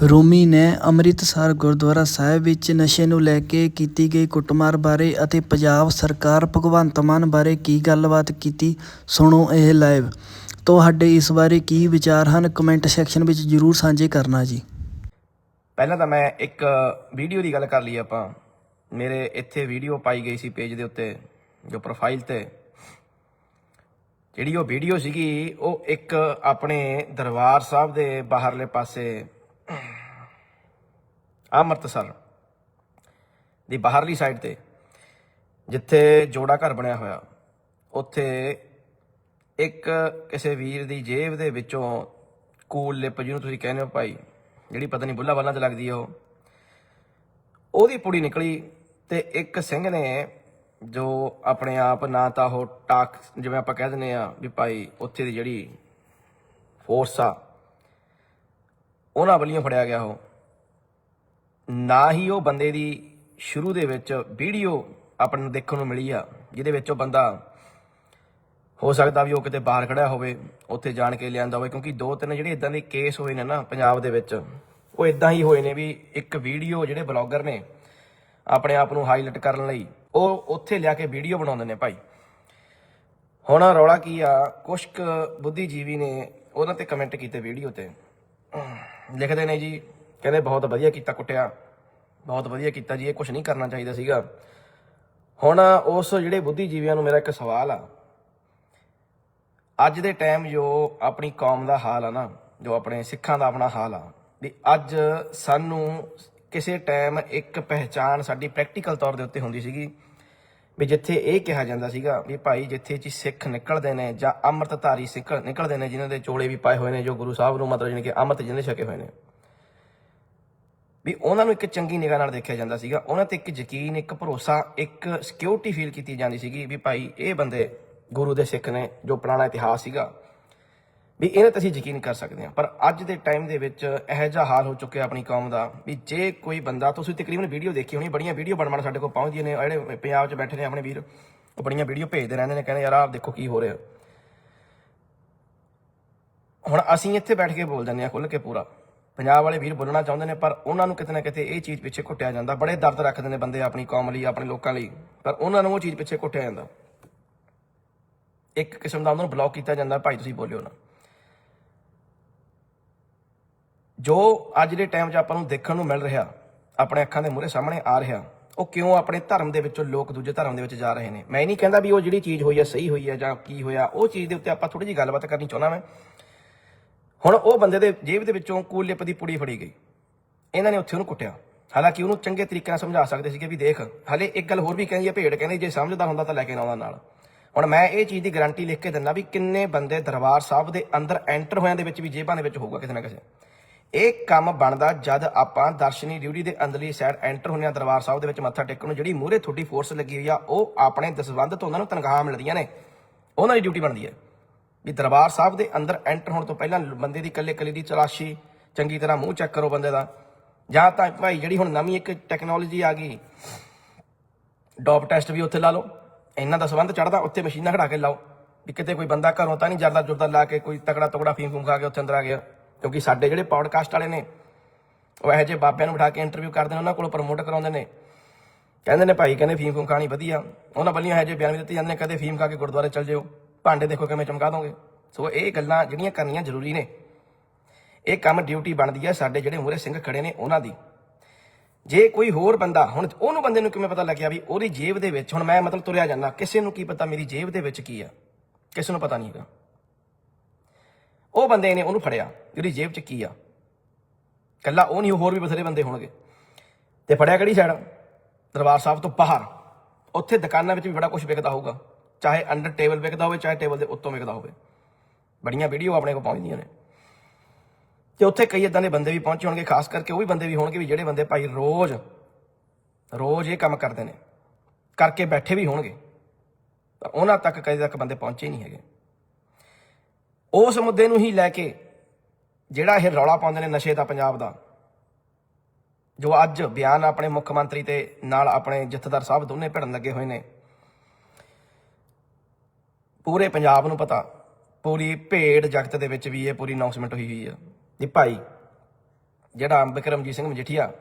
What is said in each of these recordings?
ਰੂਮੀ ਨੇ ਅੰਮ੍ਰਿਤਸਰ ਗੁਰਦੁਆਰਾ ਸਾਹਿਬ ਵਿੱਚ ਨਸ਼ੇ ਨੂੰ ਲੈ ਕੇ ਕੀਤੀ ਗਈ ਕੁੱਟਮਾਰ ਬਾਰੇ ਅਤੇ ਪੰਜਾਬ ਸਰਕਾਰ ਭਗਵੰਤ ਮਾਨ ਬਾਰੇ ਕੀ ਗੱਲਬਾਤ ਕੀਤੀ, ਸੁਣੋ ਇਹ ਲਾਈਵ ਤੁਹਾਡੇ ਇਸ ਬਾਰੇ ਕੀ ਵਿਚਾਰ ਹਨ ਕਮੈਂਟ ਸੈਕਸ਼ਨ ਵਿੱਚ ਜਰੂਰ ਸਾਂਝੇ ਕਰਨਾ ਜੀ। ਪਹਿਲਾਂ ਤਾਂ ਮੈਂ ਇੱਕ ਵੀਡੀਓ ਦੀ ਗੱਲ ਕਰ ਲਈ ਆਪਾਂ। ਮੇਰੇ ਇੱਥੇ ਵੀਡੀਓ ਪਾਈ ਗਈ ਸੀ ਪੇਜ ਦੇ ਉੱਤੇ, ਜੋ ਪ੍ਰੋਫਾਈਲ ਤੇ। ਜਿਹੜੀ ਉਹ ਵੀਡੀਓ ਸੀਗੀ, ਉਹ ਇੱਕ ਆਪਣੇ ਦਰਬਾਰ ਸਾਹਿਬ ਦੇ ਬਾਹਰਲੇ ਪਾਸੇ ਅੰਮ੍ਰਿਤਸਰ ਦੀ ਬਾਹਰਲੀ ਸਾਈਡ ਤੇ, ਜਿੱਥੇ ਜੋੜਾ ਘਰ ਬਣਿਆ ਹੋਇਆ। ਉੱਥੇ ਇੱਕ ਕਿਸੇ ਵੀਰ ਦੀ ਜੇਬ ਦੇ ਵਿੱਚੋਂ ਕੂਲ ਲਿਪ, ਜਿਹਨੂੰ ਤੁਸੀਂ ਕਹਿੰਦੇ ਹੋ ਭਾਈ, ਜਿਹੜੀ ਪਤਾ ਨਹੀਂ ਬੁੱਲਾ ਬੱਲਾਂ ਤੇ ਲੱਗਦੀ ਆ ਉਹ, ਉਹਦੀ ਪੁੜੀ ਨਿਕਲੀ ਤੇ ਇੱਕ ਸਿੰਘ ਨੇ ਜੋ ਆਪਣੇ ਆਪ ਨਾ ਤਾਂ ਉਹ ਟਾਕ, ਜਿਵੇਂ ਆਪਾਂ ਕਹਿ ਦਿੰਦੇ ਆ ਵੀ ਭਾਈ ਉੱਥੇ ਦੀ ਜਿਹੜੀ ਫੋਰਸ ਆ, ਉਹਨਾਂ ਵੱਲੋਂ ਫੜਿਆ ਗਿਆ ਉਹ। ਨਾ ਹੀ ਉਹ ਬੰਦੇ ਦੀ ਸ਼ੁਰੂ ਦੇ ਵਿੱਚ ਵੀਡੀਓ ਆਪਾਂ ਨੂੰ ਦੇਖਣ ਨੂੰ ਮਿਲੀ ਆ, ਜਿਹਦੇ ਵਿੱਚ ਉਹ ਬੰਦਾ ਹੋ ਸਕਦਾ ਵੀ ਉਹ ਕਿਤੇ ਬਾਹਰ ਖੜਿਆ ਹੋਵੇ, ਉੱਥੇ ਜਾਣ ਕੇ ਲਿਆਂਦਾ ਹੋਵੇ, ਕਿਉਂਕਿ ਦੋ ਤਿੰਨ ਜਿਹੜੇ ਇਦਾਂ ਦੇ ਕੇਸ ਹੋਏ ਨੇ ਨਾ ਪੰਜਾਬ ਦੇ ਵਿੱਚ, ਉਹ ਇਦਾਂ ਹੀ ਹੋਏ ਨੇ ਵੀ ਇੱਕ ਵੀਡੀਓ ਜਿਹੜੇ ਬਲੌਗਰ ਨੇ ਆਪਣੇ ਆਪ ਨੂੰ ਹਾਈਲਾਈਟ ਕਰਨ ਲਈ, ਉਹ ਉੱਥੇ ਲਿਆ ਕੇ ਵੀਡੀਓ ਬਣਾਉਂਦੇ ਨੇ ਭਾਈ। ਹੁਣ ਰੌਲਾ ਕੀ ਆ ਕੁਛ ਕੁ ਬੁੱਧੀਜੀਵੀ ਨੇ ਉਹਨਾਂ ਤੇ ਕਮੈਂਟ ਕੀਤੇ ਵੀਡੀਓ ਤੇ। ਲਿਖਦੇ ਨੇ ਜੀ ਕਹਿੰਦੇ ਬਹੁਤ ਵਧੀਆ ਕੀਤਾ ਕੁੱਟਿਆ। ਬਹੁਤ ਵਧੀਆ ਕੀਤਾ ਜੀ, ਇਹ ਕੁਝ ਨਹੀਂ ਕਰਨਾ ਚਾਹੀਦਾ ਸੀਗਾ। ਹੁਣ ਉਸ ਜਿਹੜੇ ਬੁੱਧੀਜੀਵੀਆਂ ਨੂੰ ਮੇਰਾ ਇੱਕ ਸਵਾਲ ਆ। ਅੱਜ ਦੇ ਟਾਈਮ ਜੋ ਆਪਣੀ ਕੌਮ ਦਾ ਹਾਲ ਆ ਨਾ, ਜੋ ਆਪਣੇ ਸਿੱਖਾਂ ਦਾ ਆਪਣਾ ਹਾਲ ਆ, ਵੀ ਅੱਜ ਸਾਨੂੰ ਕਿਸੇ ਟਾਈਮ ਇੱਕ ਪਹਿਚਾਨ ਸਾਡੀ ਪ੍ਰੈਕਟੀਕਲ ਤੌਰ ਦੇ ਉੱਤੇ ਹੁੰਦੀ ਸੀਗੀ। ਵੀ ਜਿੱਥੇ ਇਹ ਕਿਹਾ ਜਾਂਦਾ ਸੀਗਾ ਵੀ ਭਾਈ ਜਿੱਥੇ ਜੀ ਸਿੱਖ ਨਿਕਲਦੇ ਨੇ ਜਾਂ ਅੰਮ੍ਰਿਤਧਾਰੀ ਸਿੱਖ ਨਿਕਲਦੇ ਨੇ, ਜਿਨ੍ਹਾਂ ਦੇ ਚੋਲੇ ਵੀ ਪਾਏ ਹੋਏ ਨੇ, ਜੋ ਗੁਰੂ ਸਾਹਿਬ ਨੂੰ ਮਤਲਬ ਜਾਣੀ ਕਿ ਅੰਮ੍ਰਿਤ ਜਿਹਨੇ ਛਕੇ ਹੋਏ ਨੇ। ਵੀ ਉਹਨਾਂ ਨੂੰ ਇੱਕ ਚੰਗੀ ਨਿਗਾਹ ਨਾਲ ਦੇਖਿਆ ਜਾਂਦਾ ਸੀਗਾ। ਉਹਨਾਂ ਤੇ ਇੱਕ ਯਕੀਨ, ਇੱਕ ਭਰੋਸਾ, ਇੱਕ ਸਿਕਿਉਰਿਟੀ ਫੀਲ ਕੀਤੀ ਜਾਂਦੀ ਸੀਗੀ ਵੀ ਭਾਈ ਇਹ ਬੰਦੇ ਗੁਰੂ ਦੇ ਸਿੱਖ ਨੇ ਜੋ ਪੁਰਾਣਾ ਇਤਿਹਾਸ ਸੀਗਾ, ਵੀ ਇਹਨਾਂ ਤੇ ਅਸੀਂ ਯਕੀਨ ਕਰ ਸਕਦੇ ਹਾਂ। ਪਰ ਅੱਜ ਦੇ ਟਾਈਮ ਦੇ ਵਿੱਚ ਇਹੋ ਜਿਹਾ ਹਾਲ ਹੋ ਚੁੱਕਿਆ ਆਪਣੀ ਕੌਮ ਦਾ ਵੀ ਜੇ ਕੋਈ ਬੰਦਾ, ਤੁਸੀਂ ਤਕਰੀਬਨ ਵੀਡੀਓ ਦੇਖੀ ਹੋਣੀ, ਬੜੀਆਂ ਵੀਡੀਓ ਬਣ ਬਣ ਸਾਡੇ ਕੋਲ ਪਹੁੰਚਦੀਆਂ ਨੇ, ਜਿਹੜੇ ਪੰਜਾਬ 'ਚ ਬੈਠੇ ਨੇ ਆਪਣੇ ਵੀਰ, ਉਹ ਬੜੀਆਂ ਵੀਡੀਓ ਭੇਜਦੇ ਰਹਿੰਦੇ ਨੇ, ਕਹਿੰਦੇ ਯਾਰ ਆਹ ਦੇਖੋ ਕੀ ਹੋ ਰਿਹਾ। ਹੁਣ ਅਸੀਂ ਇੱਥੇ ਬੈਠ ਕੇ ਬੋਲ ਦਿੰਦੇ ਆ ਖੁੱਲ ਕੇ ਪੂਰਾ। ਪੰਜਾਬ ਵਾਲੇ ਵੀਰ ਬੋਲਣਾ ਚਾਹੁੰਦੇ ਨੇ, ਪਰ ਉਹਨਾਂ ਨੂੰ ਕਿਤੇ ਨਾ ਕਿਤੇ ਇਹ ਚੀਜ਼ ਪਿੱਛੇ ਘੁੱਟਿਆ ਜਾਂਦਾ। ਬੜੇ ਦਰਦ ਰੱਖਦੇ ਨੇ ਬੰਦੇ ਆਪਣੀ ਕੌਮ ਲਈ, ਆਪਣੇ ਲੋਕਾਂ ਲਈ। ਪਰ ਉਹਨਾਂ ਨੂੰ ਉਹ ਚੀਜ਼ ਪਿੱਛੇ ਘੁੱਟਿਆ ਜਾਂਦਾ। ਇੱਕ ਕਿਸਮ ਦਾ ਉਹਨਾਂ ਨੂੰ ਬਲੌਕ ਕੀਤਾ ਜਾਂਦਾ, ਭਾਈ ਤੁਸੀਂ ਬੋਲਿਓ ਨਾ। ਜੋ ਅੱਜ ਦੇ ਟਾਈਮ 'ਚ ਆਪਾਂ ਨੂੰ ਦੇਖਣ ਨੂੰ ਮਿਲ ਰਿਹਾ, ਆਪਣੇ ਅੱਖਾਂ ਦੇ ਮੂਹਰੇ ਸਾਹਮਣੇ ਆ ਰਿਹਾ, ਉਹ ਕਿਉਂ ਆਪਣੇ ਧਰਮ ਦੇ ਵਿੱਚੋਂ ਲੋਕ ਦੂਜੇ ਧਰਮ ਦੇ ਵਿੱਚ ਜਾ ਰਹੇ ਨੇ? ਮੈਂ ਇਹ ਨਹੀਂ ਕਹਿੰਦਾ ਵੀ ਉਹ ਜਿਹੜੀ ਚੀਜ਼ ਹੋਈ ਹੈ, ਸਹੀ ਹੋਈ ਹੈ ਜਾਂ ਕੀ ਹੋਇਆ, ਉਹ ਚੀਜ਼ ਦੇ ਉੱਤੇ ਆਪਾਂ ਥੋੜੀ ਜਿਹੀ ਗੱਲਬਾਤ ਕਰਨੀ ਚਾਹੁੰਦਾ ਮੈਂ। ਹੁਣ ਉਹ ਬੰਦੇ ਦੇ ਜੇਬ ਦੇ ਵਿੱਚੋਂ ਕੂਲ ਲਿਪ ਦੀ ਪੁੜੀ ਫੜੀ ਗਈ। ਇਹਨਾਂ ਨੇ ਉੱਥੇ ਉਹਨੂੰ ਕੁੱਟਿਆ। ਹਾਲਾਂਕਿ ਉਹਨੂੰ ਚੰਗੇ ਤਰੀਕੇ ਨਾਲ ਸਮਝਾ ਸਕਦੇ ਸੀਗੇ ਵੀ ਦੇਖ, ਹਲੇ ਇੱਕ ਗੱਲ ਹੋਰ ਵੀ ਕਹਿੰਦੀ ਹੈ ਭੇਡ, ਕਹਿੰਦੀ ਜੇ ਸਮਝਦਾ ਹੁੰਦਾ ਤਾਂ ਲੈ ਕੇ ਆਉਂਦਾ ਨਾਲ। ਹੁਣ ਮੈਂ ਇਹ ਚੀਜ਼ ਦੀ ਗਾਰੰਟੀ ਲਿਖ ਕੇ ਦਿੰਦਾ ਵੀ ਕਿੰਨੇ ਬੰਦੇ ਦਰਬਾਰ ਸਾਹਿਬ ਦੇ ਅੰਦਰ ਐਂਟਰ ਹੋਇਆਂ ਦੇ ਵਿੱਚ ਵੀ ਜੇਬਾਂ ਦੇ ਵਿੱਚ ਹੋਊਗਾ ਕਿਸੇ ਨਾ ਕਿਸੇ ਇਹ ਕੰਮ ਬਣਦਾ ਜਦ ਆਪਾਂ ਦਰਸ਼ਨੀ ਡਿਊਟੀ ਦੇ ਅੰਦਰਲੀ ਸਾਈਡ ਐਂਟਰ ਹੁੰਦੇ ਆ ਦਰਬਾਰ ਸਾਹਿਬ ਦੇ ਵਿੱਚ ਮੱਥਾ ਟੇਕਣ ਨੂੰ, ਜਿਹੜੀ ਮੂਹਰੇ ਤੁਹਾਡੀ ਫੋਰਸ ਲੱਗੀ ਹੋਈ ਆ, ਉਹ ਆਪਣੇ ਦਸਵੰਧ ਤੋਂ ਉਹਨਾਂ ਨੂੰ ਤਨਖਾਹ ਮਿਲਦੀਆਂ ਨੇ। ਉਹਨਾਂ ਦੀ ਡਿਊਟੀ ਬਣਦੀ ਹੈ। ਵੀ ਦਰਬਾਰ ਸਾਹਿਬ ਦੇ ਅੰਦਰ ਐਂਟਰ ਹੋਣ ਤੋਂ ਪਹਿਲਾਂ ਬੰਦੇ ਦੀ ਕੱਲੇ ਕੱਲੇ ਦੀ ਤਲਾਸ਼ੀ, ਚੰਗੀ ਤਰ੍ਹਾਂ ਮੂੰਹ ਚੈੱਕ ਕਰੋ ਬੰਦੇ ਦਾ। ਜਾਂ ਤਾਂ ਭਾਈ ਜਿਹੜੀ ਹੁਣ ਨਵੀਂ ਇੱਕ ਟੈਕਨੋਲੋਜੀ ਆ ਗਈ, ਡੋਪ ਟੈਸਟ ਵੀ ਉੱਥੇ ਲਾ ਲਓ, ਇਹਨਾਂ ਦਾ ਸੰਬੰਧ ਚੜਦਾ ਉੱਥੇ ਮਸ਼ੀਨਾਂ ਖੜਾ ਕੇ ਲਾਓ। ਵੀ ਕਿਤੇ ਕੋਈ ਬੰਦਾ ਘਰੋਂ ਤਾਂ ਨਹੀਂ ਜਰਦਾ ਜੁਰਦਾ ਲਾ ਕੇ ਕੋਈ ਤਕੜਾ ਤਕੜਾ ਫੀਮ ਫੂਮ ਖਾ ਕੇ ਉੱਥੇ ਅੰਦਰ ਆ ਗਿਆ। ਕਿਉਂਕਿ ਸਾਡੇ ਜਿਹੜੇ ਪੌਡਕਾਸਟ ਵਾਲੇ ਨੇ, ਉਹ ਇਹੋ ਜਿਹੇ ਬਾਬਿਆਂ ਨੂੰ ਬਿਠਾ ਕੇ ਇੰਟਰਵਿਊ ਕਰਦੇ ਨੇ, ਉਹਨਾਂ ਕੋਲ ਪ੍ਰਮੋਟ ਕਰਾਉਂਦੇ ਨੇ। ਕਹਿੰਦੇ ਨੇ ਭਾਈ, ਕਹਿੰਦੇ ਫੀਮ ਫੂਮ ਖਾਣੀ ਵਧੀਆ। ਉਹਨਾਂ ਵੱਲੋਂ ਇਹੋ ਜਿਹੇ ਬਿਆਨ ਵੀ ਦਿੱਤੇ ਜਾਂਦੇ ਨੇ, ਕਦੇ ਫੀਮ ਖਾ ਕੇ ਗੁਰਦੁਆਰੇ ਚੱਲ ਜਿਓ। ਭਾਂਡੇ ਦੇਖੋ ਕਿਵੇਂ ਚਮਕਾ ਦੋਗੇ। ਸੋ ਇਹ ਗੱਲਾਂ ਜਿਹੜੀਆਂ ਕਰਨੀਆਂ ਜ਼ਰੂਰੀ ਨੇ। ਇਹ ਕੰਮ ਡਿਊਟੀ ਬਣਦੀ ਹੈ ਸਾਡੇ ਜਿਹੜੇ ਮੂਹਰੇ ਸਿੰਘ ਖੜੇ ਨੇ ਉਹਨਾਂ ਦੀ। ਜੇ ਕੋਈ ਹੋਰ ਬੰਦਾ, ਹੁਣ ਉਹਨੂੰ ਬੰਦੇ ਨੂੰ ਕਿਵੇਂ ਪਤਾ ਲੱਗਿਆ ਵੀ ਉਹਦੀ ਜੇਬ ਦੇ ਵਿੱਚ, ਹੁਣ ਮੈਂ ਮਤਲਬ ਤੁਰਿਆ ਜਾਂਦਾ, ਕਿਸੇ ਨੂੰ ਕੀ ਪਤਾ ਮੇਰੀ ਜੇਬ ਦੇ ਵਿੱਚ ਕੀ ਆ। ਕਿਸੇ ਨੂੰ ਪਤਾ ਨਹੀਂ ਹੈਗਾ। ਉਹ ਬੰਦੇ ਨੇ ਉਹਨੂੰ ਫੜਿਆ ਉਹਦੀ ਜੇਬ 'ਚ ਕੀ ਆ। ਕੱਲਾ ਉਹ ਨਹੀਂ ਹੋਰ ਵੀ ਬਥੇਰੇ ਬੰਦੇ ਹੋਣਗੇ। ਤੇ ਫੜਿਆ ਕਿਹੜੀ ਸਾਈਡ ਦਰਬਾਰ ਸਾਹਿਬ ਤੋਂ ਬਾਹਰ। ਉੱਥੇ ਦੁਕਾਨਾਂ ਵਿੱਚ ਵੀ ਬੜਾ ਕੁਝ ਵਿਕਦਾ ਹੋਊਗਾ। ਚਾਹੇ ਅੰਡਰ ਟੇਬਲ ਵਿਕਦਾ ਹੋਵੇ, ਚਾਹੇ ਟੇਬਲ ਦੇ ਉੱਤੋਂ ਵਿਕਦਾ ਹੋਵੇ। ਬੜੀਆਂ ਵੀਡੀਓ ਆਪਣੇ ਕੋਲ ਪਹੁੰਚਦੀਆਂ ਨੇ। ਤੇ ਉੱਥੇ ਕਈ ਇਦਾਂ ਦੇ ਬੰਦੇ ਵੀ ਪਹੁੰਚੇ ਹੋਣਗੇ, ਖਾਸ ਕਰਕੇ ਉਹ ਵੀ ਬੰਦੇ ਵੀ ਹੋਣਗੇ ਵੀ ਜਿਹੜੇ ਬੰਦੇ ਭਾਈ ਰੋਜ਼ ਰੋਜ਼ ਇਹ ਕੰਮ ਕਰਦੇ ਨੇ। ਕਰਕੇ ਬੈਠੇ ਵੀ ਹੋਣਗੇ। ਪਰ ਉਹਨਾਂ ਤੱਕ ਕਦੇ ਤੱਕ ਬੰਦੇ ਪਹੁੰਚੇ ਨਹੀਂ ਹੈਗੇ। ਉਸ ਮੁੱਦੇ ਨੂੰ ਹੀ ਲੈ ਕੇ ਜਿਹੜਾ ਇਹ ਰੌਲਾ ਪਾਉਂਦੇ ਨੇ ਨਸ਼ੇ ਦਾ, ਪੰਜਾਬ ਦਾ, ਜੋ ਅੱਜ ਬਿਆਨ ਆਪਣੇ ਮੁੱਖ ਮੰਤਰੀ ਤੇ ਨਾਲ ਆਪਣੇ ਜਥੇਦਾਰ ਸਾਹਿਬ ਦੋਨੇ ਭਿੜਨ ਲੱਗੇ ਹੋਏ ਨੇ। ਪੂਰੇ ਪੰਜਾਬ ਨੂੰ ਪਤਾ, ਪੂਰੀ ਭੇਡ ਜਗਤ ਦੇ ਵਿੱਚ ਵੀ ਇਹ ਪੂਰੀ ਅਨਾਉਂਸਮੈਂਟ ਹੋਈ ਹੋਈ ਆ। ਵੀ ਭਾਈ, ਜਿਹੜਾ ਬਿਕਰਮਜੀਤ ਸਿੰਘ ਮਜੀਠੀਆ,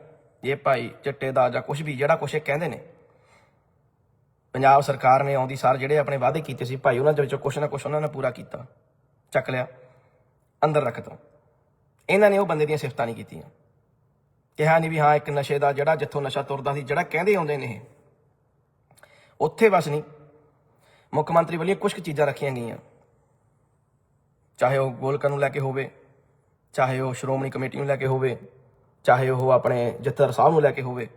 ਇਹ ਭਾਈ ਚਿੱਟੇ ਦਾ ਜਾਂ ਕੁਝ ਵੀ, ਜਿਹੜਾ ਕੁਛ ਇਹ ਕਹਿੰਦੇ ਨੇ। ਪੰਜਾਬ ਸਰਕਾਰ ਨੇ ਆਉਂਦੀ ਸਾਰ ਜਿਹੜੇ ਆਪਣੇ ਵਾਅਦੇ ਕੀਤੇ ਸੀ, ਭਾਈ ਉਹਨਾਂ ਦੇ ਵਿੱਚੋਂ ਕੁਛ ਨਾ ਕੁਛ ਉਹਨਾਂ ਨੇ ਪੂਰਾ ਕੀਤਾ, ਚੱਕ ਲਿਆ, ਅੰਦਰ ਰੱਖਤਾ ਇਹਨਾਂ ਨੇ ਉਹ ਬੰਦੇ ਦੀਆਂ ਸਿਫਤਾਂ ਨਹੀਂ ਕੀਤੀਆਂ। ਕਿਹਾ ਨਹੀਂ ਵੀ ਹਾਂ, ਇੱਕ ਨਸ਼ੇ ਦਾ ਜਿਹੜਾ ਜਿੱਥੋਂ ਨਸ਼ਾ ਤੁਰਦਾ ਸੀ, ਜਿਹੜਾ ਕਹਿੰਦੇ ਆਉਂਦੇ ਨੇ ਇਹ। ਉੱਥੇ ਬਸ ਨਹੀਂ ਮੁੱਖ ਮੰਤਰੀ ਵੱਲੋਂ ਕੁਝ ਕੁ ਚੀਜ਼ਾਂ ਰੱਖੀਆਂ ਗਈਆਂ। ਚਾਹੇ ਉਹ ਗੋਲਕਾਂ ਨੂੰ ਲੈ ਕੇ ਹੋਵੇ, ਚਾਹੇ ਉਹ ਸ਼੍ਰੋਮਣੀ ਕਮੇਟੀ ਨੂੰ ਲੈ ਕੇ ਹੋਵੇ, ਚਾਹੇ ਉਹ ਆਪਣੇ ਜੱਥੇਦਾਰ ਸਾਹਿਬ ਨੂੰ ਲੈ ਕੇ ਹੋਵੇ।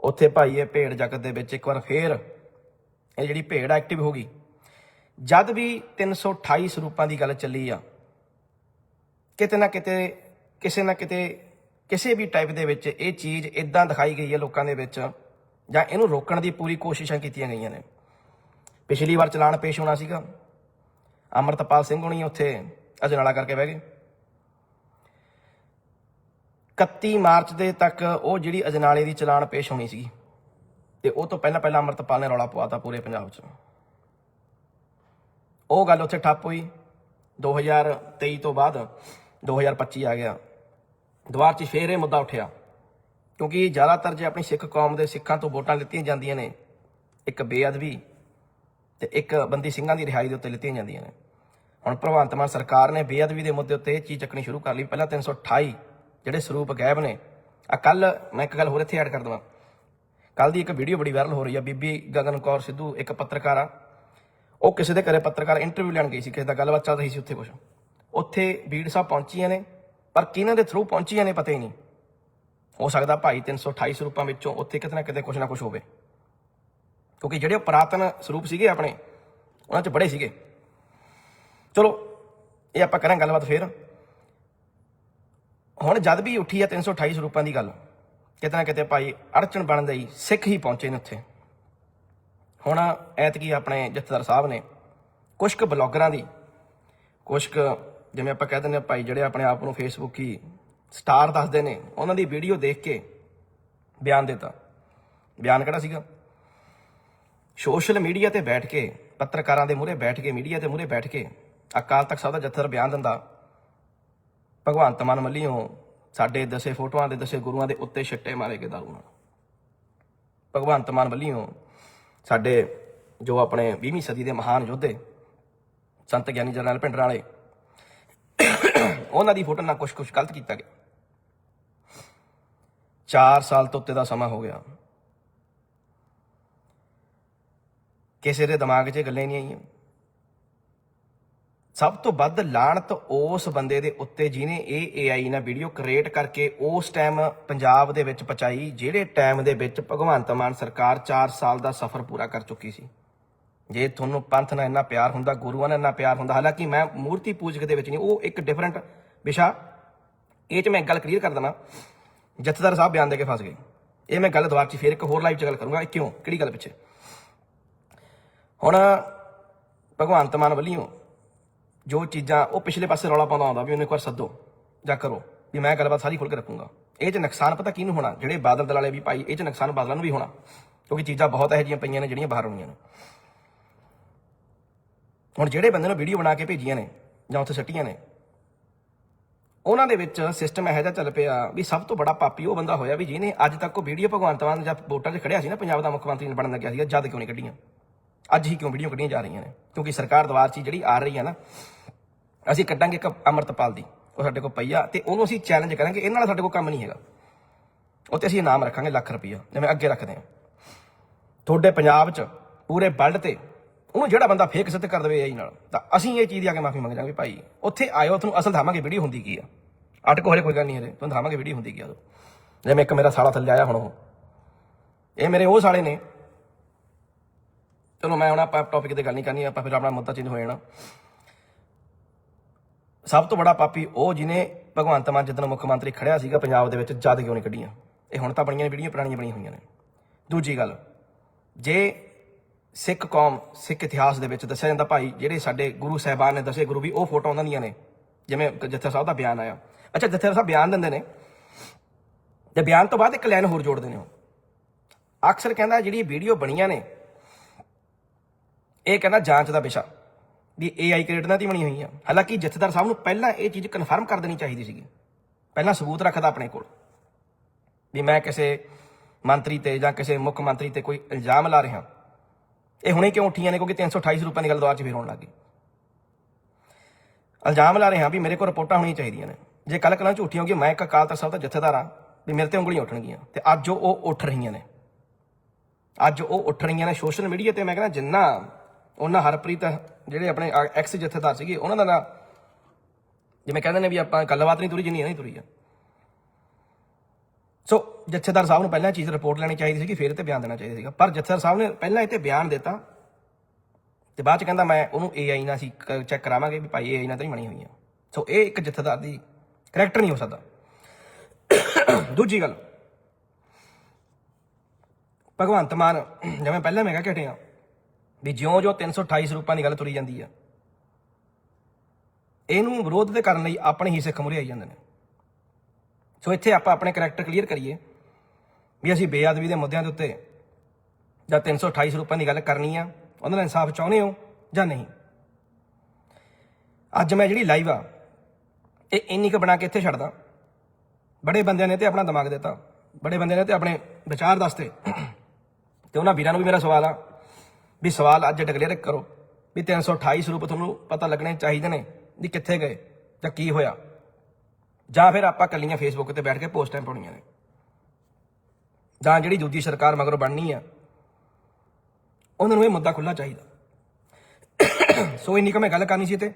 ਉੱਥੇ ਭਾਈ ਇਹ ਭੇਡ ਜਗਤ ਦੇ ਵਿੱਚ ਇੱਕ ਵਾਰ ਫੇਰ ਇਹ ਜਿਹੜੀ ਭੇਡ ਐਕਟਿਵ ਹੋ ਗਈ। ਜਦ ਵੀ 328 ਸਰੂਪਾਂ ਦੀ ਗੱਲ ਚੱਲੀ ਆ, ਕਿਤੇ ਨਾ ਕਿਤੇ, ਕਿਸੇ ਨਾ ਕਿਤੇ, ਕਿਸੇ ਵੀ ਟਾਈਪ ਦੇ ਵਿੱਚ ਇਹ ਚੀਜ਼ ਇਦਾਂ ਦਿਖਾਈ ਗਈ ਹੈ ਲੋਕਾਂ ਦੇ ਵਿੱਚ ਜਾਂ ਇਹਨੂੰ ਰੋਕਣ ਦੀ ਪੂਰੀ ਕੋਸ਼ਿਸ਼ਾਂ ਕੀਤੀਆਂ ਗਈਆਂ ਨੇ। ਪਿਛਲੀ ਵਾਰ ਚਲਾਨ ਪੇਸ਼ ਹੋਣਾ ਸੀਗਾ। ਅਮਰਤਪਾਲ ਸਿੰਘ ਹੁਣੀ ਉੱਥੇ ਅਜਨਾਲਾ ਕਰਕੇ ਬਹਿ ਗਏ। 31 ਮਾਰਚ ਦੇ ਤੱਕ ਉਹ ਜਿਹੜੀ ਅਜਨਾਲੇ ਦੀ ਚਲਾਨ ਪੇਸ਼ ਹੋਣੀ ਸੀ ਤੇ ਉਹ ਤੋਂ ਪਹਿਲਾਂ ਪਹਿਲਾਂ ਅਮਰਤਪਾਲ ਨੇ ਰੌਲਾ ਪਵਾਤਾ ਪੂਰੇ ਪੰਜਾਬ 'ਚ। ਉਹ ਗੱਲ ਉੱਥੇ ਠੱਪ ਹੋਈ। 2023 ਤੋਂ ਬਾਅਦ 2025 ਆ ਗਿਆ। ਦੁਬਾਰ 'ਚ ਫੇਰ ਇਹ ਮੁੱਦਾ ਉੱਠਿਆ। ਕਿਉਂਕਿ ਜ਼ਿਆਦਾਤਰ ਜੇ ਆਪਣੀ ਸਿੱਖ ਕੌਮ ਦੇ ਸਿੱਖਾਂ ਤੋਂ ਵੋਟਾਂ ਲਿੱਤੀਆਂ ਜਾਂਦੀਆਂ ਨੇ, ਇੱਕ ਬੇਅਦਬੀ ਤੇ ਇੱਕ ਬੰਦੀ ਸਿੰਘਾਂ ਦੀ ਰਿਹਾਈ ਦੇ ਉੱਤੇ ਲਿੱਤੀਆਂ ਜਾਂਦੀਆਂ ਨੇ। ਹੁਣ ਭਗਵੰਤ ਮਾਨ ਸਰਕਾਰ ਨੇ ਬੇਅਦਬੀ ਦੇ ਮੁੱਦੇ ਉੱਤੇ ਇਹ ਚੀਜ਼ ਚੱਕਣੀ ਸ਼ੁਰੂ ਕਰ ਲਈ। ਪਹਿਲਾਂ 328 ਜਿਹੜੇ ਸਰੂਪ ਗਾਇਬ ਨੇ, ਆ ਕੱਲ ਮੈਂ ਇੱਕ ਗੱਲ ਹੋਰ ਇੱਥੇ ਐਡ ਕਰ ਦਵਾਂ। ਕੱਲ ਦੀ ਇੱਕ ਵੀਡੀਓ ਬੜੀ ਵਾਇਰਲ ਹੋ ਰਹੀ ਆ, ਬੀਬੀ ਗਗਨ ਕੌਰ ਸਿੱਧੂ, ਇੱਕ ਪੱਤਰਕਾਰ ਆ। ਉਹ ਕਿਸੇ ਦੇ ਘਰੇ ਪੱਤਰਕਾਰ ਇੰਟਰਵਿਊ ਲੈਣ ਗਈ ਸੀ, ਕਿਸੇ ਦਾ ਗੱਲਬਾਤ ਚੱਲ ਰਹੀ ਸੀ ਉੱਥੇ ਕੁਝ ਉੱਥੇ ਬੀੜ ਸਾਹਿਬ ਪਹੁੰਚੀਆਂ ਨੇ, ਪਰ ਕਿਹਨਾਂ ਦੇ ਥਰੂ ਪਹੁੰਚੀਆਂ ਨੇ ਪਤਾ ਹੀ ਨਹੀਂ। ਹੋ ਸਕਦਾ ਭਾਈ 328 ਸਰੂਪਾਂ ਵਿੱਚੋਂ ਉੱਥੇ ਕਿਤੇ ਨਾ ਕਿਤੇ ਕੁਝ ਨਾ ਕੁਝ ਹੋਵੇ। ਕਿਉਂਕਿ ਜਿਹੜੇ ਉਹ ਪੁਰਾਤਨ ਸਰੂਪ ਸੀਗੇ ਆਪਣੇ, ਉਹਨਾਂ 'ਚ ਬੜੇ ਸੀਗੇ। ਚਲੋ, ਇਹ ਆਪਾਂ ਕਰਾਂ ਗੱਲਬਾਤ ਫੇਰ। ਹੁਣ ਜਦ ਵੀ ਉੱਠੀ ਆ 328 ਸਰੂਪਾਂ ਦੀ ਗੱਲ, ਕਿਤੇ ਨਾ ਕਿਤੇ ਭਾਈ ਅੜਚਣ ਬਣਦਾ ਹੀ ਸਿੱਖ ਹੀ ਪਹੁੰਚੇ ਨੇ ਉੱਥੇ। ਹੁਣ ਐਤਕੀ ਆਪਣੇ ਜਥੇਦਾਰ ਸਾਹਿਬ ਨੇ ਕੁਝ ਕੁ ਬਲੌਗਰਾਂ ਦੀ ਕੁਝ ਕੁ ਜਿਵੇਂ ਆਪਾਂ ਕਹਿ ਦਿੰਦੇ ਆ ਭਾਈ ਜਿਹੜੇ ਆਪਣੇ ਆਪ ਨੂੰ ਫੇਸਬੁੱਕ ਹੀ ਸਟਾਰ ਦੱਸਦੇ ਨੇ, ਉਹਨਾਂ ਦੀ ਵੀਡੀਓ ਦੇਖ ਕੇ ਬਿਆਨ ਦਿੱਤਾ। ਬਿਆਨ ਕਿਹੜਾ ਸੀਗਾ? ਸੋਸ਼ਲ ਮੀਡੀਆ ਤੇ ਬੈਠ ਕੇ, ਪੱਤਰਕਾਰਾਂ ਦੇ ਮੂਹਰੇ ਬੈਠ ਕੇ, ਮੀਡੀਆ ਦੇ ਮੂਹਰੇ ਬੈਠ ਕੇ ਅਕਾਲ ਤਖਤ ਸਾਹਿਬ ਦਾ ਜਥੇਦਾਰ ਬਿਆਨ ਦਿੰਦਾ। ਭਗਵੰਤ ਮਾਨ ਮੱਲੀਓਂ, ਸਾਡੇ ਦਸੇ ਫੋਟੋਆਂ ਦੇ, ਦਸੇ ਗੁਰੂਆਂ ਦੇ ਉੱਤੇ ਛੱਟੇ ਮਾਰੇ ਗਏ ਦਾਰੂ ਨਾਲ। ਭਗਵੰਤ ਮਾਨ ਵੱਲੋਂ ਸਾਡੇ ਜੋ ਆਪਣੇ 20ਵੀਂ ਸਦੀ ਦੇ ਮਹਾਨ ਯੋਧੇ, ਸੰਤ ਗਿਆਨੀ ਜਰਨੈਲ ਭਿੰਡਰਾਂ ਵਾਲੇ, ਉਹਨਾਂ ਦੀ ਫੋਟੋ ਨਾਲ ਕੁਝ ਕੁਝ ਗਲਤ ਕੀਤਾ ਗਿਆ। 4 ਸਾਲ ਤੋਂ ਉੱਤੇ ਦਾ ਸਮਾਂ ਹੋ ਗਿਆ। ਕਿਸੇ ਦੇ ਦਿਮਾਗ 'ਚ ਇਹ ਗੱਲਾਂ ਹੀ ਨਹੀਂ ਆਈਆਂ। ਸਭ ਤੋਂ ਵੱਧ ਲਾਣਤ ਉਸ ਬੰਦੇ ਦੇ ਉੱਤੇ ਜਿਹਨੇ ਇਹ AI ਨਾਲ ਵੀਡੀਓ ਕ੍ਰੀਏਟ ਕਰਕੇ ਉਸ ਟਾਈਮ ਪੰਜਾਬ ਦੇ ਵਿੱਚ ਪਹੁੰਚਾਈ, ਜਿਹੜੇ ਟਾਈਮ ਦੇ ਵਿੱਚ ਭਗਵੰਤ ਮਾਨ ਸਰਕਾਰ 4 ਸਾਲ ਦਾ ਸਫ਼ਰ ਪੂਰਾ ਕਰ ਚੁੱਕੀ ਸੀ। ਜੇ ਤੁਹਾਨੂੰ ਪੰਥ ਨਾਲ ਇੰਨਾ ਪਿਆਰ ਹੁੰਦਾ, ਗੁਰੂਆਂ ਨਾਲ ਇੰਨਾ ਪਿਆਰ ਹੁੰਦਾ, ਹਾਲਾਂਕਿ ਮੈਂ ਮੂਰਤੀ ਪੂਜਕ ਦੇ ਵਿੱਚ ਨਹੀਂ, ਉਹ ਇੱਕ ਡਿਫਰੈਂਟ ਵਿਸ਼ਾ। ਇਹ 'ਚ ਮੈਂ ਇੱਕ ਗੱਲ ਕਲੀਅਰ ਕਰ ਦਣਾ ਜਥੇਦਾਰ ਸਾਹਿਬ ਬਿਆਨ ਦੇ ਕੇ ਫਸ ਗਏ। ਇਹ ਮੈਂ ਗੱਲ ਦੁਬਾਰਾ 'ਚ ਫੇਰ ਇੱਕ ਹੋਰ ਲਾਈਵ 'ਚ ਗੱਲ ਕਰੂੰਗਾ। ਇਹ ਕਿਉਂ? ਕਿਹੜੀ ਗੱਲ ਪਿੱਛੇ? ਹੁਣ ਭਗਵੰਤ ਮਾਨ ਵੱਲੋਂ ਜੋ ਚੀਜ਼ਾਂ ਉਹ ਪਿਛਲੇ ਪਾਸੇ ਰੌਲਾ ਪਾਉਂਦਾ ਆਉਂਦਾ ਵੀ ਉਹਨੂੰ ਇੱਕ ਵਾਰ ਸੱਦੋ ਜਾਂ ਕਰੋ, ਵੀ ਮੈਂ ਗੱਲਬਾਤ ਸਾਰੀ ਖੁੱਲ ਕੇ ਰੱਖੂੰਗਾ। ਇਹ 'ਚ ਨੁਕਸਾਨ ਪਤਾ ਕਿਹਨੂੰ ਹੋਣਾ? ਜਿਹੜੇ ਬਾਦਲ ਦਲ ਵਾਲੇ ਵੀ ਭਾਈ, ਇਹ 'ਚ ਨੁਕਸਾਨ ਬਾਦਲਾਂ ਨੂੰ ਵੀ ਹੋਣਾ, ਕਿਉਂਕਿ ਚੀਜ਼ਾਂ ਬਹੁਤ ਇਹੋ ਜਿਹੀਆਂ ਪਈਆਂ ਨੇ ਜਿਹੜੀਆਂ ਬਾਹਰ ਆਉਣੀਆਂ ਨੇ। ਹੁਣ ਜਿਹੜੇ ਬੰਦੇ ਨੂੰ ਵੀਡੀਓ ਬਣਾ ਕੇ ਭੇਜੀਆਂ ਨੇ ਜਾਂ ਉੱਥੇ ਸੱਟੀਆਂ ਨੇ, ਉਹਨਾਂ ਦੇ ਵਿੱਚ ਸਿਸਟਮ ਇਹੋ ਜਿਹਾ ਚੱਲ ਪਿਆ ਵੀ ਸਭ ਤੋਂ ਬੜਾ ਪਾਪੀ ਉਹ ਬੰਦਾ ਹੋਇਆ ਵੀ ਜਿਹਨੇ ਅੱਜ ਤੱਕ ਉਹ ਵੀਡੀਓ ਭਗਵੰਤ ਮਾਨ ਜਦ ਵੋਟਾਂ 'ਚ ਖੜਿਆ ਸੀ ਨਾ, ਪੰਜਾਬ ਦਾ ਮੁੱਖ ਮੰਤਰੀ ਬਣਨ ਲੱਗਿਆ ਸੀ ਜਦ ਕਿਉਂ ਨਹੀਂ ਕੱਢੀਆਂ? ਅੱਜ ਹੀ ਕਿਉਂ ਵੀਡੀਓ ਕੱਢੀਆਂ ਜਾ ਰਹੀਆਂ ਨੇ? ਕਿਉਂਕਿ ਸਰਕਾਰ ਦਵਾਰ 'ਚ ਜਿਹੜੀ ਆ ਰਹੀ ਹੈ ਨਾ, ਅਸੀਂ ਕੱਢਾਂਗੇ ਇੱਕ ਅਮਰਤਪਾਲ ਦੀ, ਉਹ ਸਾਡੇ ਕੋਲ ਪਈ ਆ ਤੇ ਉਹਨੂੰ ਅਸੀਂ ਚੈਲੰਜ ਕਰਾਂਗੇ, ਇਹਨਾਂ ਨਾਲ ਸਾਡੇ ਕੋਲ ਕੰਮ ਨਹੀਂ ਹੈਗਾ। ਉੱਤੇ ਅਸੀਂ ਇਨਾਮ ਰੱਖਾਂਗੇ ਲੱਖ ਰੁਪਈਆ, ਜਿਵੇਂ ਅੱਗੇ ਰੱਖਦੇ ਆ। ਤੁਹਾਡੇ ਪੰਜਾਬ 'ਚ ਪੂਰੇ ਵਰਲਡ ਤੇ ਉਹਨੂੰ ਜਿਹੜਾ ਬੰਦਾ ਫੇਕ ਸਿੱਧ ਕਰ ਦੇਵੇ ਇਹ ਨਾਲ, ਤਾਂ ਅਸੀਂ ਇਹ ਚੀਜ਼ ਦੀ ਆ ਕੇ ਮਾਫੀ ਮੰਗ ਜਾਵਾਂਗੇ ਭਾਈ। ਉੱਥੇ ਆਇਓ, ਤੁਹਾਨੂੰ ਅਸਲ ਧਾਵਾਂਗੇ ਵੀਡੀਓ ਹੁੰਦੀ ਕੀ ਆ। ਅਟਕੋ ਹਲੇ ਕੋਈ ਗੱਲ ਨਹੀਂ ਹਲੇ ਤੁਹਾਨੂੰ ਧਾਵਾਂਗੇ ਵੀਡੀਓ ਹੁੰਦੀ ਕੀ ਆ ਜਿਵੇਂ ਇੱਕ ਮੇਰਾ ਸਾਲਾ ਥੱਲੇ ਆਇਆ ਹੁਣ ਉਹ। ਇਹ ਮੇਰੇ ਉਹ ਸਾਲੇ ਨੇ ਚਲੋ ਮੈਂ ਹੁਣ ਆਪਾਂ ਟੌਪਿਕ ਤੇ ਗੱਲ ਨਹੀਂ ਕਰਨੀ, ਆਪਾਂ ਫਿਰ ਆਪਣਾ ਮੁੱਦਾ ਚੇਂਜ ਹੋ ਜਾਣਾ। ਸਭ ਤੋਂ ਬੜਾ ਪਾਪੀ ਉਹ ਜਿਹਨੇ ਭਗਵੰਤ ਮਾਨ ਜਿੱਦਣ ਮੁੱਖ ਮੰਤਰੀ ਖੜਿਆ ਸੀਗਾ, ਪੰਜਾਬ ਦੇ ਵਿੱਚ ਜਦ ਕਿਉਂ ਨਹੀਂ ਕੱਢੀਆਂ? ਇਹ ਹੁਣ ਤਾਂ ਬਣੀਆਂ ਨੇ ਵੀਡੀਓ ਪੁਰਾਣੀਆਂ ਬਣੀਆਂ ਹੋਈਆਂ ਨੇ। ਦੂਜੀ ਗੱਲ, ਜੇ ਸਿੱਖ ਕੌਮ, ਸਿੱਖ ਇਤਿਹਾਸ ਦੇ ਵਿੱਚ ਦੱਸਿਆ ਜਾਂਦਾ ਭਾਈ, ਜਿਹੜੇ ਸਾਡੇ ਗੁਰੂ ਸਾਹਿਬਾਨ ਨੇ ਦੱਸੇ ਗੁਰੂ ਵੀ ਉਹ ਫੋਟੋ ਉਹਨਾਂ ਦੀਆਂ ਨੇ, ਜਿਵੇਂ ਜੱਥਾ ਸਾਹਿਬ ਦਾ ਬਿਆਨ ਆਇਆ। ਅੱਛਾ, ਜੱਥਾ ਸਾਹਿਬ ਬਿਆਨ ਦਿੰਦੇ ਨੇ, ਤੇ ਬਿਆਨ ਤੋਂ ਬਾਅਦ ਇੱਕ ਲਾਈਨ ਹੋਰ ਜੋੜਦੇ ਨੇ ਉਹ। ਅਕਸਰ ਕਹਿੰਦਾ ਜਿਹੜੀ ਵੀਡੀਓ ਬਣੀਆਂ ਨੇ ਇਹ ਕਹਿੰਦਾ ਜਾਂਚ ਦਾ ਵਿਸ਼ਾ। ਵੀ AI ਕ੍ਰੀਏਟ ਨਾਲ ਦੀ ਬਣੀ ਹੋਈ ਆ। ਹਾਲਾਂਕਿ ਜਥੇਦਾਰ ਸਾਹਿਬ ਨੂੰ ਪਹਿਲਾਂ ਇਹ ਚੀਜ਼ ਕਨਫਰਮ ਕਰ ਦੇਣੀ ਚਾਹੀਦੀ ਸੀਗੀ। ਪਹਿਲਾਂ ਸਬੂਤ ਰੱਖਦਾ ਆਪਣੇ ਕੋਲ। ਵੀ ਮੈਂ ਕਿਸੇ ਮੰਤਰੀ ਤੇ ਜਾਂ ਕਿਸੇ ਮੁੱਖ ਮੰਤਰੀ ਤੇ ਕੋਈ ਇਲਜ਼ਾਮ ਲਾ ਰਿਹਾ। ਇਹ ਹੁਣੇ ਕਿਉਂ ਉੱਠੀਆਂ ਨੇ? ਕਿਉਂਕਿ 328 ਰੁਪਏ ਦੀ ਗੱਲ ਦੁਆਰ 'ਚ ਫੇਰ ਹੋਣ ਲੱਗੀ ਇਲਜ਼ਾਮ ਲਾ ਰਿਹਾ ਵੀ ਮੇਰੇ ਕੋਲ ਰਿਪੋਰਟਾਂ ਹੋਣੀਆਂ ਚਾਹੀਦੀਆਂ ਨੇ। ਜੇ ਕੱਲ ਕਲਾਂ ਝੂਠੀਆਂ ਹੋ ਗਈਆਂ ਮੈਂ ਇੱਕ ਅਕਾਲ ਤਖਤ ਸਾਹਿਬ ਦਾ ਜਥੇਦਾਰ ਹਾਂ, ਵੀ ਮੇਰੇ ਤੇ ਉਂਗਲੀਆਂ ਉੱਠਣਗੀਆਂ। ਤੇ ਅੱਜ ਉਹ ਉੱਠ ਰਹੀਆਂ ਨੇ। ਅੱਜ ਉਹ ਉੱਠ ਰਹੀਆਂ ਨੇ ਸੋਸ਼ਲ ਮੀਡੀਆ ਤੇ। ਮੈਂ ਕਹਿੰਦਾ ਜਿੰਨਾ ਉਹਨਾਂ ਹਰਪ੍ਰੀਤ, ਜਿਹੜੇ ਆਪਣੇ ਐਕਸ ਜਥੇਦਾਰ ਸੀਗੇ, ਉਹਨਾਂ ਦਾ ਨਾਂ ਜਿਵੇਂ ਕਹਿੰਦੇ ਨੇ ਵੀ ਆਪਾਂ ਗੱਲਬਾਤ ਨਹੀਂ ਤੁਰੀ, ਜਿੰਨੀ ਨਹੀਂ ਤੁਰੀ ਆ। ਸੋ ਜਥੇਦਾਰ ਸਾਹਿਬ ਨੂੰ ਪਹਿਲਾਂ ਚੀਜ਼ ਰਿਪੋਰਟ ਲੈਣੀ ਚਾਹੀਦੀ ਸੀ ਕਿ ਫਿਰ ਤੇ ਬਿਆਨ ਦੇਣਾ ਚਾਹੀਦਾ ਸੀਗਾ। ਪਰ ਜਥੇਦਾਰ ਸਾਹਿਬ ਨੇ ਪਹਿਲਾਂ ਇਹ ਤੇ ਬਿਆਨ ਦਿੱਤਾ, ਤੇ ਬਾਅਦ ਚ ਕਹਿੰਦਾ ਮੈਂ ਉਹਨੂੰ ਏਆਈ ਨਾਲ ਅਸੀਂ ਚੈੱਕ ਕਰਾਵਾਂਗੇ ਵੀ ਭਾਈ ਏਆਈ ਨਾਲ ਤਾਂ ਨਹੀਂ ਬਣੀ ਹੋਈਆਂ। ਸੋ ਇਹ ਇੱਕ ਜਥੇਦਾਰ ਦੀ ਕਰੈਕਟਰ ਨਹੀਂ ਹੋ ਸਕਦਾ। ਦੂਜੀ ਗੱਲ, ਭਗਵੰਤ ਮਾਨ, ਜਿਵੇਂ ਪਹਿਲਾਂ ਮੈਂ ਕਿਹਾ ਹਟਿਆ ਵੀ ਜਿਉਂ ਜੋ 328 ਸਰੂਪਾਂ ਦੀ ਗੱਲ ਤੁਰੀ ਜਾਂਦੀ ਆ। ਇਹਨੂੰ ਵਿਰੋਧ ਦੇ ਕਰਨ ਲਈ ਆਪਣੇ ਹੀ ਸਿੱਖ ਮੁਰੇ ਆਈ ਜਾਂਦੇ ਨੇ। ਸੋ ਇੱਥੇ ਆਪਾਂ ਆਪਣੇ ਕਰੈਕਟਰ ਕਲੀਅਰ ਕਰੀਏ ਵੀ ਅਸੀਂ ਬੇਅਦਬੀ ਦੇ ਮੁੱਦਿਆਂ ਦੇ ਉੱਤੇ ਜਾਂ 328 ਸਰੂਪਾਂ ਦੀ ਗੱਲ ਕਰਨੀ ਆ, ਉਹਨਾਂ ਦਾ ਇਨਸਾਫ ਚਾਹੁੰਦੇ ਹੋ ਜਾਂ ਨਹੀਂ? ਅੱਜ ਮੈਂ ਜਿਹੜੀ ਲਾਈਵ ਆ, ਇਹ ਇੰਨੀ ਕੁ ਬਣਾ ਕੇ ਇੱਥੇ ਛੱਡਦਾ। ਬੜੇ ਬੰਦਿਆਂ ਨੇ ਤੇ ਆਪਣਾ ਦਿਮਾਗ ਦਿੱਤਾ, ਬੜੇ ਬੰਦਿਆਂ ਨੇ ਤੇ ਆਪਣੇ ਵਿਚਾਰ ਦੱਸਤੇ। ਤੇ ਉਹਨਾਂ ਵੀਰਾਂ ਨੂੰ ਵੀ ਮੇਰਾ ਸਵਾਲ ਆ ਵੀ ਸਵਾਲ ਅੱਜ ਡਿਕਲੇਅਰ ਕਰੋ ਵੀ 328 ਸਰੂਪ ਤੁਹਾਨੂੰ ਪਤਾ ਲੱਗਣੇ ਚਾਹੀਦੇ ਨੇ ਵੀ ਕਿੱਥੇ ਗਏ ਜਾਂ ਕੀ ਹੋਇਆ। ਜਾਂ ਫਿਰ ਆਪਾਂ ਕੱਲੀਆਂ ਫੇਸਬੁੱਕ ਤੇ ਬੈਠ ਕੇ ਪੋਸਟਾਂ ਪਾਉਣੀਆਂ ਨੇ। ਜਾਂ ਜਿਹੜੀ ਦੂਜੀ ਸਰਕਾਰ ਮਗਰੋਂ ਬਣਨੀ ਆ, ਉਹਨਾਂ ਨੂੰ ਇਹ ਮੁੱਦਾ ਖੁੱਲਾ ਚਾਹੀਦਾ। ਸੋ ਇੰਨੀ ਕੁ ਮੈਂ ਗੱਲ ਕਰਨੀ ਸੀ ਤੇ